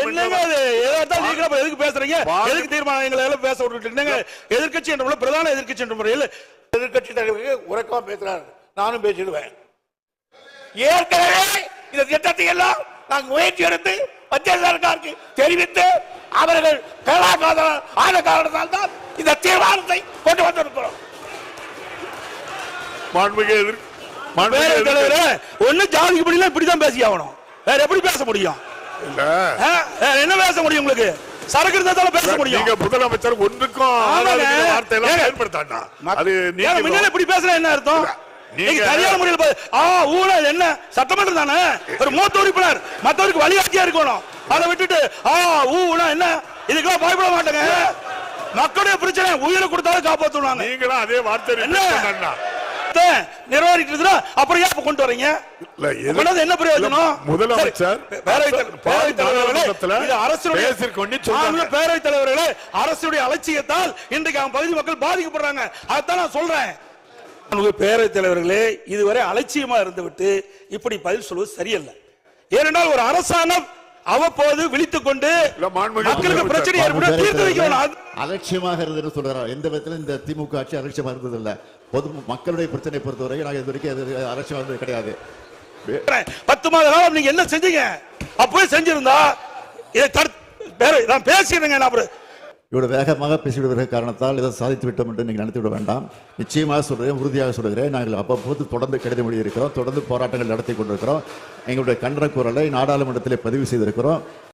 என்னங்க ஏதாவது நீங்க எதுக்கு பேசுறீங்க? எதுக்கு தீர்மானங்களை எல்லாம் பேச விட்டுட்டு என்னங்க எதிர்க்கட்சி என்ற பிரதான எதிர்க்கட்சி என்ற முறையில் எதிர்கட்சி தலைவருக்கு உறக்கமா பேசுறாரு. நானும் பேசிடுவேன். ஏற்கனவே இந்த திட்டத்தை எல்லாம் நாங்கள் முயற்சி எடுத்து மத்திய சர்க்காருக்கு தெரிவித்து அவர்கள் கலாகாத ஆன காரணத்தால் தான் இந்த தீர்மானத்தை கொண்டு வந்திருக்கிறோம். மாண்புமிகு தலைவரே ஒண்ணு ஜாதிக்கு படிலாம் இப்படிதான் பேசி ஆகணும் வேற எப்படி பேச முடியும்? என்ன? பேச முடியும் உங்களுக்கு? சரக்கு இருந்தா பேச முடியும். நீங்க முதலமைச்சர் ஒன்றுக்கும் ஆமாங்க. ஆகாத வார்த்தை எல்லாம் ஏங்க. பயன்படுத்தாண்டா அது நீங்க முன்னால இப்படி பேசுற என்ன அர்த்தம்? நீங்க- சரியான முறையில் ஆ ஊழல் என்ன? சட்டமன்றம் தானே? ஒரு மூத்த உறுப்பினர் மத்தவருக்கு வழிகாட்டியா இருக்கணும். அதை விட்டுட்டு ஆ ஊனா என்ன? இதுக்கெல்லாம் பயப்பட மாட்டேங்க. மக்களுடைய பிரச்சனை உயிரை கொடுத்தாலும் காப்பாத்துவாங்க நீங்களும் அதே வார்த்தை என்ன? சொன்னா நிர்வாகிட்டு அப்புறம் ஏன் கொண்டு வரீங்க? என்ன பிரயோஜனம்? முதலமைச்சர் சரி, பேரவைத் தலை- பேரவைத் தலைவர்களே, அரசுடைய பேரவைத் தலைவர்களே அரசுடைய அலட்சியத்தால் இன்றைக்கு அவன் பகுதி மக்கள் பாதிக்கப்படுறாங்க. அதான் நான் சொல்றேன். பேரவைத் தலைவர்களே இதுவரை அலட்சியமா இருந்துவிட்டு இப்படி பதில் சொல்வது சரியல்ல. ஏனென்றால் ஒரு அரசாங்கம் அவ்வப்போது விழித்துக் கொண்டு மக்களுக்கு பிரச்சனை ஏற்பட்டு தீர்த்து வைக்கணும் அலட்சியமாக இருந்ததுன்னு சொல்றாரு? எந்த விதத்திலும் இந்த திமுக ஆட்சி அலட்சியமா இருந்தது இல்ல பொது மக்களுடைய பிரச்சனை பொறுத்தவரை நாங்கள் இது வரைக்கும் அது அலட்சியம் இருந்தது கிடையாது. பத்து மாத காலம் நீங்க என்ன செஞ்சீங்க? அப்பவே செஞ்சிருந்தா இதை நான் பேசிடுறேங்க நான் இவ்வளோ வேகமாக பேசிவிடுவதற்கு காரணத்தால் இதை சாதித்து விட்டோம் என்று நீங்கள் நினைத்து விட வேண்டாம். நிச்சயமாக சொல்கிறேன் உறுதியாக சொல்கிறேன் நாங்கள் அப்பப்போது தொடர்ந்து கடிதம் எழுதியிருக்கிறோம் தொடர்ந்து போராட்டங்கள் நடத்தி கொண்டிருக்கிறோம். எங்களுடைய கண்டன குரலை நாடாளுமன்றத்தில் பதிவு செய்திருக்கிறோம்.